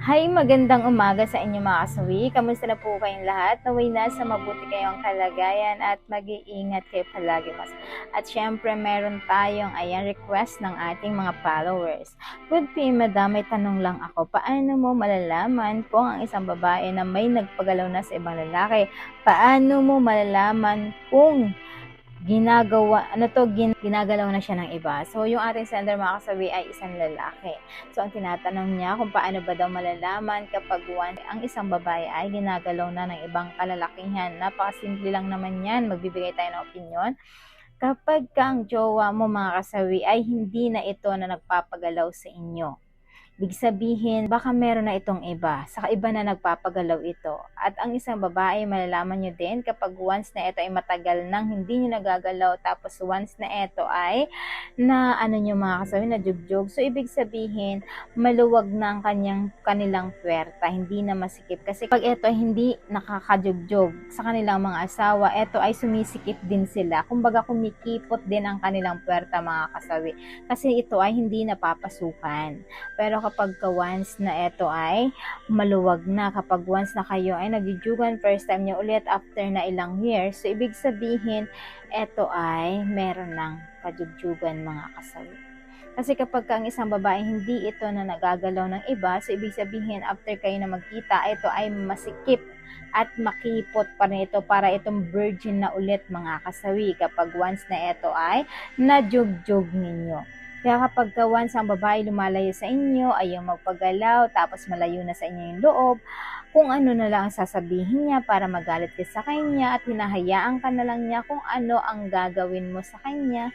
Hi, magandang umaga sa inyo mga kasawi. Kamusta na po kayong lahat? Naway nasa mabuti kayong kalagayan at mag-iingat kayo palagi mas. At syempre, meron tayong ayan request ng ating mga followers. Good PM, madam, may tanong lang ako. Paano mo malalaman kung ang isang babae na may nagpagalaw na sa ibang lalaki? Paano mo malalaman kung ginagawa, ano to, gin, ginagalaw na siya ng iba. So, yung ating sender mga kasabi ay isang lalaki. So, ang tinatanong niya kung paano ba daw malalaman kapag one, ang isang babae ay ginagalaw na ng ibang kalalakihan. Napakasimple lang naman yan. Magbibigay tayo ng opinion. Kapag kang jowa mo mga ay hindi na ito na nagpapagalaw sa inyo. Big sabihin, baka meron na itong iba. Saka iba na nagpapagalaw ito. At ang isang babae, malalaman nyo din kapag once na ito ay matagal nang hindi nyo nagagalaw, tapos once na ito ay na ano nyo mga kasabi, na jugjog. So, ibig sabihin, maluwag na ang kanyang, kanilang puwerta. Hindi na masikip. Kasi pag ito ay hindi nakakajugjog sa kanilang mga asawa, ito ay sumisikip din sila. Kumbaga, kumikipot din ang kanilang puwerta mga kasawi. Kasi ito ay hindi napapasukan. Pero kapag ka once na ito ay maluwag na, kapag once na kayo ay nagjujugan first time nyo ulit after na ilang years, so ibig sabihin, ito ay meron ng kajugjugan mga kasawi. Kasi kapag ka ang isang babae hindi ito na nagagalaw ng iba, so ibig sabihin after kayo na magkita, ito ay masikip at makipot pa rin ito para itong virgin na ulit mga kasawi kapag once na ito ay najugjug ninyo. Kaya kapag ka once ang babae lumalayo sa inyo, ayaw magpagalaw, tapos malayo na sa inyo yung loob, kung ano na lang ang sasabihin niya para magalit ka sa kanya at hinahayaan ka na lang niya kung ano ang gagawin mo sa kanya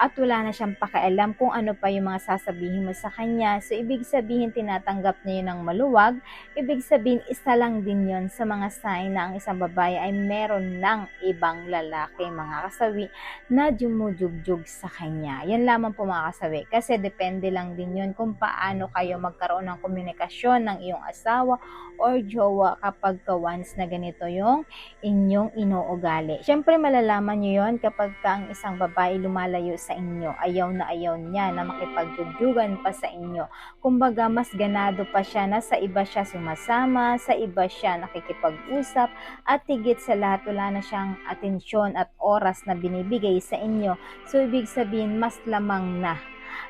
at wala na siyang pakialam kung ano pa yung mga sasabihin mo sa kanya. So, ibig sabihin, tinatanggap niya yun ng maluwag. Ibig sabihin, isa lang din yon sa mga sign na ang isang babae ay meron ng ibang lalaki, mga kasawi, na jumujugjug sa kanya. Yan lamang po mga kasawi. Kasi depende lang din yun kung paano kayo magkaroon ng komunikasyon ng iyong asawa or jowa kapag ka once na ganito yung inyong inuugali. Siyempre, malalaman nyo yon kapag ka ang isang babae lumalayo sa inyo. Ayaw na ayaw niya na makipagjujugan pa sa inyo. Kumbaga, mas ganado pa siya na sa iba siya sumasama, sa iba siya nakikipag-usap, at higit sa lahat wala na siyang atensyon at oras na binibigay sa inyo. So, ibig sabihin, mas lamang na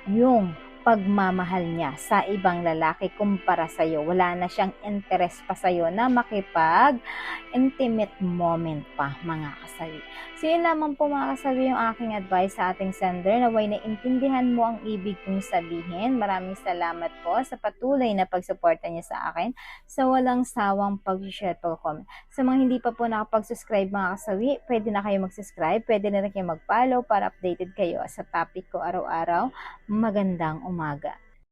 yung pagmamahal niya sa ibang lalaki kumpara sa iyo. Wala na siyang interest pa sa iyo na makipag intimate moment pa mga kasawi. So yun lamang po mga kasawi yung aking advice sa ating sender na way na intindihan mo ang ibig kong sabihin. Maraming salamat po sa patuloy na pagsuporta niya sa akin sa walang sawang pag-share po comment. Sa mga hindi pa po nakapag-subscribe mga kasawi, pwede na kayo mag-subscribe, pwede na rin kayo mag-follow para updated kayo sa topic ko araw-araw. Magandang umaga.